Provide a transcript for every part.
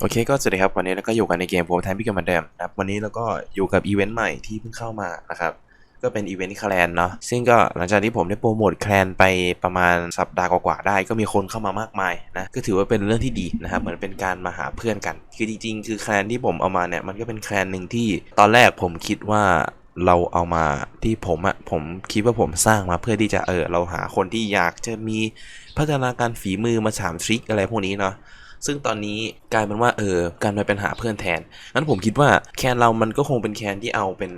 โอเคก็สวัสดีครับ วันนี้เราก็อยู่กันในเกมโปรแทนพี่กันเหมือนเดิมนะครับวันนี้เราก็อยู่กับอีเวนต์ใหม่ที่เพิ่งเข้ามานะครับก็เป็นอีเวนต์แคลนเนาะซึ่งก็หลังจากที่ผมได้โปรโมทแคลนไปประมาณสัปดาห์กว่าๆได้ ก็มีคนเข้ามามากมายนะก็ถือว่าเป็นเรื่องที่ดีนะครับเหมือนเป็นการมาหาเพื่อนกัน คือจริงๆ คือแคลนที่ผมเอามาเนี่ยมันก็เป็นแคลนหนึ่งที่ตอนแรกผมคิดว่าเราเอามาที่ผมอะผมคิดว่าผมสร้างมาเพื่อที่จะเออเราหาคนที่อยากจะมีพัฒนาการฝีมือมาถามทริคอะไรพวกนี้เนาะ ซึ่งตอนนี้กลายเป็นว่าเออการมาเป็นหาเพื่อนแทนงั้นผมคิดว่าแคนเรามันก็คงเป็นแคนที่เอาเป็น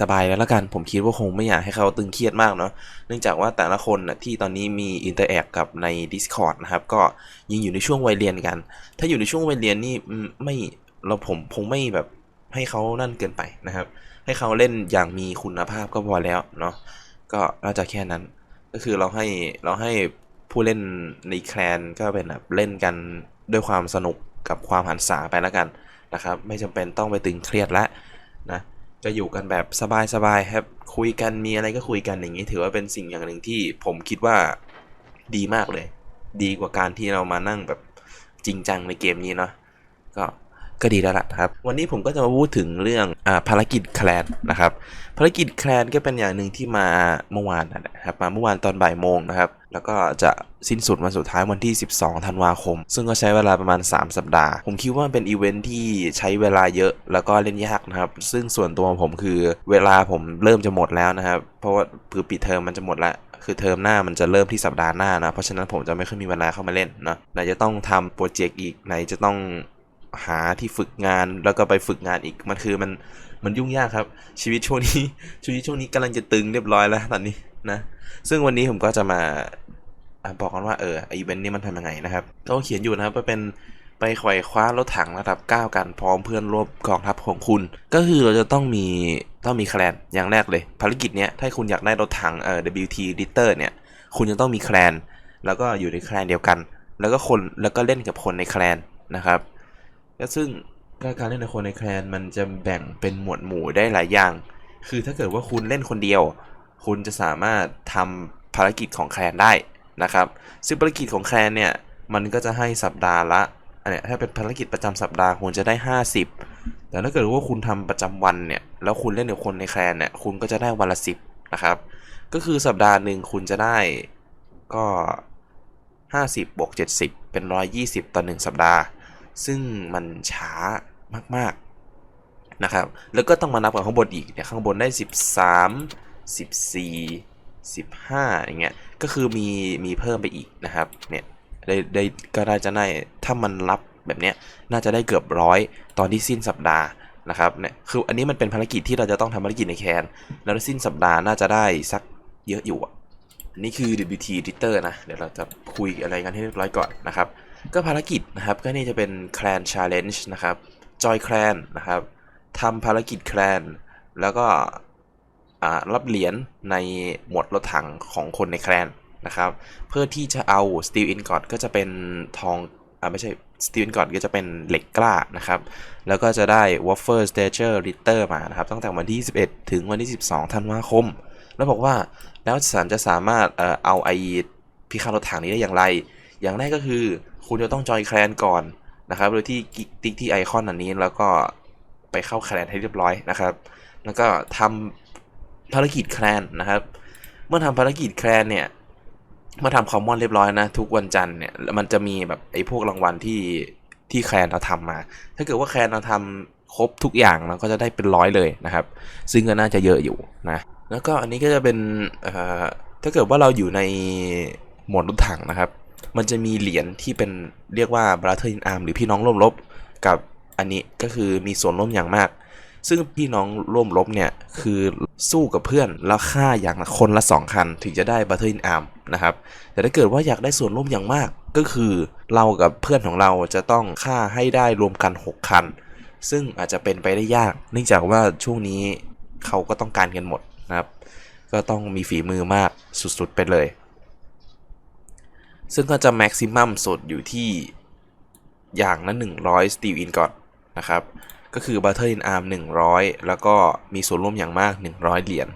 สบายๆแล้วละกัน ผมคิดว่าคงไม่อยากให้เขาตึงเครียดมากเนาะเนื่องจากว่าแต่ละคนนะที่ตอนนี้มีอินเตอร์แอคกับใน Discord นะครับก็ยังอยู่ในช่วงวัยเรียนกัน ถ้าอยู่ในช่วงวัยเรียนนี่ไม่เราผมคงไม่แบบให้เขานั่นเกินไปนะครับ ให้เขาเล่นอย่างมีคุณภาพก็พอแล้วเนาะก็น่าจะแค่นั้น ก็คือเราให้เราให้ผู้เล่นในแคลนก็เป็นแบบเล่นกัน ด้วยความสนุกกับความหันษาไปแล้วกันนะครับ ไม่จำเป็นต้องไปตึงเครียดแล้วนะจะอยู่กันแบบสบายๆครับคุยกันมีอะไรก็คุยกันอย่างนี้ถือว่าเป็นสิ่งอย่างหนึ่งที่ผมคิดว่าดีมากเลย ดีกว่าการที่เรามานั่งแบบจริงจังในเกมนี้เนาะก็ ก็ดีแล้วล่ะครับ วันนี้ผมก็จะมาพูดถึงเรื่องอภารกิจแคลนนะครับ ภารกิจแคลนก็เป็นอย่างหนึ่งที่มาเมื่อวานนะครับ มาเมื่อวานตอนบ่ายโมงนะครับ แล้วก็จะสิ้นสุดวันสุดท้ายวันที่ 12 ธันวาคม ซึ่งก็ใช้เวลาประมาณ 3 สัปดาห์ ผมคิดว่าเป็นอีเวนท์ที่ใช้เวลาเยอะแล้วก็เล่นยากนะครับ ซึ่งส่วนตัวผมคือเวลาผมเริ่มจะหมดแล้วนะครับ เพราะว่าคือปิดเทอมมันจะหมดแล้วคือเทอมหน้ามันจะเริ่มที่สัปดาห์หน้านะ เพราะฉะนั้นผมจะไม่ค่อยมีเวลาเข้ามาเล่นนะไหนจะต้องทำโปรเจกต์อีกไหนจะต้อง หาที่ฝึกงานแล้วก็ไปฝึกงานอีกมันคือมันมันยุ่งยากครับ ชีวิตช่วงนี้ชีวิตช่วงนี้กำลังจะตึงเรียบร้อยแล้วตอนนี้นะซึ่งวันนี้ผมก็จะมาบอกกันว่าเอออีเวนต์นี้มันทำยังไงนะครับเขาเขียนอยู่นะครับว่าเป็นไปไขว่คว้ารถถังระดับ 9 กันพร้อมเพื่อนร่วมกองทัพของคุณ ก็คือเราจะต้องมีต้องมีแคลนอย่างแรกเลย ภารกิจเนี้ยถ้าคุณอยากได้รถถังเอ่อ WT Litter เนี่ยคุณจะต้องมีแคลน แล้วก็อยู่ในแคลนเดียวกัน แล้วก็คนแล้วก็เล่นกับคนในแคลนนะครับ ก็ซึ่งการเล่นในคนในแคลนมันจะแบ่งเป็นหมวดหมู่ได้หลายอย่าง คือถ้าเกิดว่าคุณเล่นคนเดียว คุณจะสามารถทำภารกิจของแคลนได้นะครับ ซึ่งภารกิจของแคลนเนี่ย มันก็จะให้สัปดาห์ละอันนี้ถ้าเป็นภารกิจประจำสัปดาห์คุณจะได้ 50 แต่ถ้าเกิดว่าคุณทำประจำวันเนี่ย แล้วคุณเล่นกับคนในแคลนเนี่ย คุณก็จะได้วันละ 10 นะครับ ก็คือสัปดาห์หนึ่งคุณจะได้ก็ 50บวก70 เป็น 120 ต่อ 1 สัปดาห์ ซึ่งมันช้ามากๆนะครับ แล้วก็ต้องมานับกับข้างบนอีกเนี่ยข้างบนได้ 13 14 15อย่างเงี้ย ก็คือมีมีเพิ่มไปอีกนะครับ เนี่ยได้ได้ก็น่าจะได้ถ้ามันรับแบบเนี้ยน่าจะได้เกือบร้อยตอนที่สิ้นสัปดาห์นะครับเนี่ยคืออันนี้มันเป็นภารกิจที่เราจะต้องทำภารกิจในแคน แล้วสิ้นสัปดาห์น่าจะได้สักเยอะอยู่อะอันนี่คือ WT Editor นะ เดี๋ยวเราจะคุยอะไรกันให้เรียบร้อยก่อนนะครับ ก็ภารกิจนะครับก็นี่จะเป็น Clan Challenge นะครับจอยแคลนนะครับทำภารกิจแคลน แล้วก็รับเหรียญในหมวดรถถังของคนในแคลนนะครับ เพื่อที่จะเอา Steel Ingot ก็จะเป็นทองอ่าไม่ใช่ Steel Ingot ก็จะเป็นเหล็กกล้านะครับ แล้วก็จะได้ Wafer Stager Litter มานะครับ ตั้งแต่วันที่21ถึงวันที่ 12ธันวาคม แล้วบอกว่าแล้วสันจะสามารถเอ่อเอาไอพิฆาตรถถังนี้ได้อย่างไร อย่างแรกก็คือ คุณจะต้องจอยแคลนก่อนนะครับ โดยที่ติ๊กที่ไอคอนอันนี้แล้วก็ไปเข้าแคลนให้เรียบร้อยนะครับ แล้วก็ทำภารกิจแคลนนะครับ เมื่อทำภารกิจแคลนเนี่ยเมื่อทำคอมมอนเรียบร้อยนะทุกวันจันทร์เนี่ยมันจะมีแบบไอ้พวกรางวัลที่ที่แคลนเราทำมา ถ้าเกิดว่าแคลนเราทำครบทุกอย่างเราก็จะได้เป็นร้อยเลยนะครับ ซึ่งก็น่าจะเยอะอยู่นะแล้วก็อันนี้ก็จะเป็นถ้าเกิดว่าเราอยู่ในหมดรถถังนะครับ มันจะมีเหรียญที่เป็นเรียกว่า Brother in Arm หรือพี่น้องร่วมรบกับอันนี้ก็คือมีส่วนร่วมอย่างมาก ซึ่งพี่น้องร่วมรบเนี่ยคือสู้กับเพื่อนแล้วฆ่าอย่างละคนละ 2 คัน ถึงจะได้ Brother in Arm นะครับ แต่ถ้าเกิดว่าอยากได้ส่วนร่วมอย่างมาก ก็คือเรากับเพื่อนของเราจะต้องฆ่าให้ได้รวมกัน 6 คัน ซึ่งอาจจะเป็นไปได้ยาก เนื่องจากว่าช่วงนี้เขาก็ต้องการกันหมดนะครับ ก็ต้องมีฝีมือมากสุดๆไปเลย ซึ่งก็จะแม็กซิมัมสุดอยู่ที่อย่างละ100 Steel Ingot นะครับ ก็คือ Battle in Arm 100 แล้วก็มีส่วนร่วมอย่างมาก 100 เหรียญ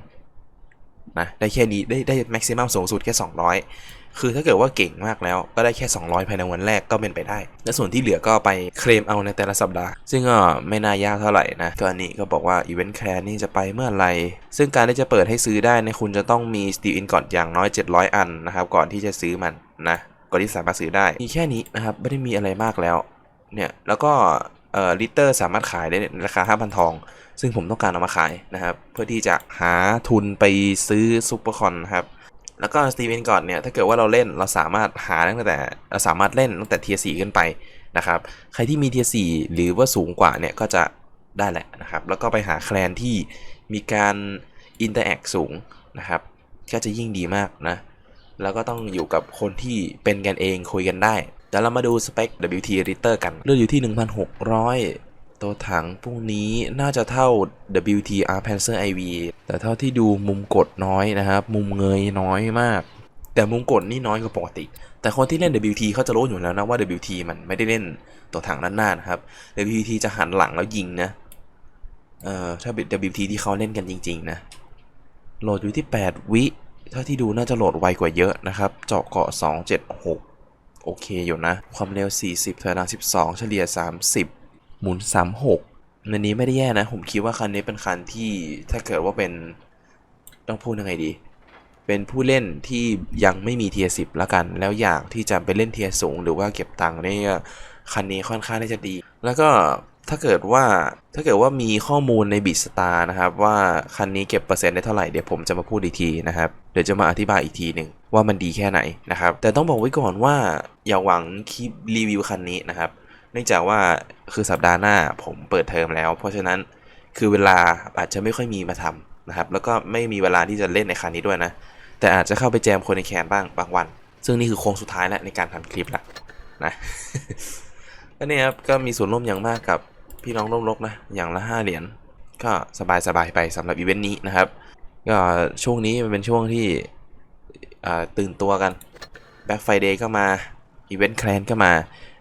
นะได้แค่นี้ได้ได้แม็กซิมัมสูงสุดแค่ 200 คือถ้าเกิดว่าเก่งมากแล้วก็ได้แค่ 200 ภายในวันแรกก็เป็นไปได้ และส่วนที่เหลือก็ไปเคลมเอาในแต่ละสัปดาห์ ซึ่งก็ไม่น่ายากเท่าไหร่นะก็อันนี้ก็บอกว่าอีเวนต์แคร์นี่จะไปเมื่อไหร่ซึ่งการที่จะเปิดให้ซื้อได้เนี่ยคุณจะต้องมี Steam In ก่อนอย่างน้อย 700 อันนะครับก่อนที่จะซื้อมันนะก่อนที่สามารถซื้อได้มีแค่นี้นะครับไม่ได้มีอะไรมากแล้วเนี่ยแล้วก็เอ่อลิตเตอร์สามารถขายได้ในราคา 5,000 ทอง ซึ่งผมต้องการเอามาขายนะครับ เพื่อที่จะหาทุนไปซื้อซูเปอร์คอนครับ แล้วก็สตีเวนก่อนเนี่ยถ้าเกิดว่าเราเล่นเราสามารถหาตั้งแต่เราสามารถเล่นตั้งแต่เทียสี่ขึ้นไปนะครับใครที่มีเทียสี่หรือว่าสูงกว่าเนี่ยก็จะได้แหละนะครับแล้วก็ไปหาแคลนที่มีการอินเตอร์แอคสูงนะครับก็จะยิ่งดีมากนะแล้วก็ต้องอยู่กับคนที่เป็นกันเองคุยกันได้เดี๋ยวเรามาดูสเปค WT Ritter กัน เลือกอยู่ที่ 1,600 ตัวถังพวกนี้น่าจะเท่า WT R Panzer IV แต่เท่าที่ดูมุมกดน้อยนะครับ มุมเงยน้อยมาก แต่มุมกดนี่น้อยกว่าปกติ แต่คนที่เล่น WT เขาจะรู้อยู่แล้วนะว่า WT มันไม่ได้เล่นตัวถังด้านหน้านะครับ WT จะหันหลังแล้วยิงนะ เอ่อ ถ้าเป็น WT ที่เขาเล่นกันจริง ๆ นะ โหลดอยู่ที่ 8 วิเท่าที่ดูน่าจะโหลดไวกว่าเยอะนะครับ เจาะเกาะ 276 โอเคอยู่นะ ความเร็ว 40ถอยหลัง12 เฉลี่ย 30 หมุน36ในนี้ไม่ได้แย่นะ ผมคิดว่าคันนี้เป็นคันที่ถ้าเกิดว่าเป็นต้องพูดยังไงดี เป็นผู้เล่นที่ยังไม่มีเทียสิบแล้วกัน แล้วอยากที่จะไปเล่นเทียสูง หรือว่าเก็บตังค์นี่ก็คันนี้ค่อนข้างที่จะดี แล้วก็ถ้าเกิดว่าถ้าเกิดว่ามีข้อมูลในบิสตานะครับ ว่าคันนี้เก็บเปอร์เซ็นต์ได้เท่าไหร่เดี๋ยวผมจะมาพูดอีกทีนะครับ เดี๋ยวจะมาอธิบายอีกทีหนึ่งว่ามันดีแค่ไหนนะครับ แต่ต้องบอกไว้ก่อนว่าอย่าหวังคลิปรีวิวคันนี้นะครับ เนื่องจากว่าคือสัปดาห์หน้าผมเปิดเทอมแล้ว เพราะฉะนั้นคือเวลาอาจจะไม่ค่อยมีมาทำนะครับ แล้วก็ไม่มีเวลาที่จะเล่นในคันนี้ด้วยนะ แต่อาจจะเข้าไปแจมคนในแคนบ้างบางวัน ซึ่งนี่คือโค้งสุดท้ายแล้วในการทำคลิปละนะก็นี่ครับก็มีส่วนร่วมอย่างมากกับพี่น้องร่วมรบนะ อย่างละ 5 เหรียญก็สบายสบายไปสำหรับอีเวนต์นี้นะครับ ก็ช่วงนี้มันเป็นช่วงที่ตื่นตัวกันแบ็ k ไฟเดย์ก็มาอีเวนต์แคลนก็มา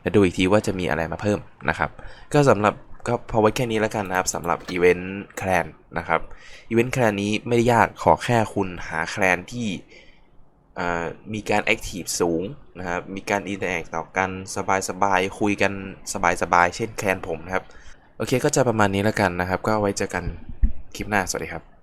แล้วดูอีกทีว่าจะมีอะไรมาเพิ่มนะครับ ก็สำหรับก็พอไว้แค่นี้แล้วกันนะครับสำหรับอีเวนต์แคลนนะครับอีเวนต์แคลนนี้ไม่ได้ยากขอแค่คุณหาแคลนที่มีการแอคทีฟสูงนะครับ มีการอินเตอร์แอคต่อกันสบายๆ คุยกันสบายๆ เช่นแคลนผมนะครับ โอเคก็จะประมาณนี้แล้วกันนะครับ ก็ไว้เจอกันคลิปหน้า สวัสดีครับ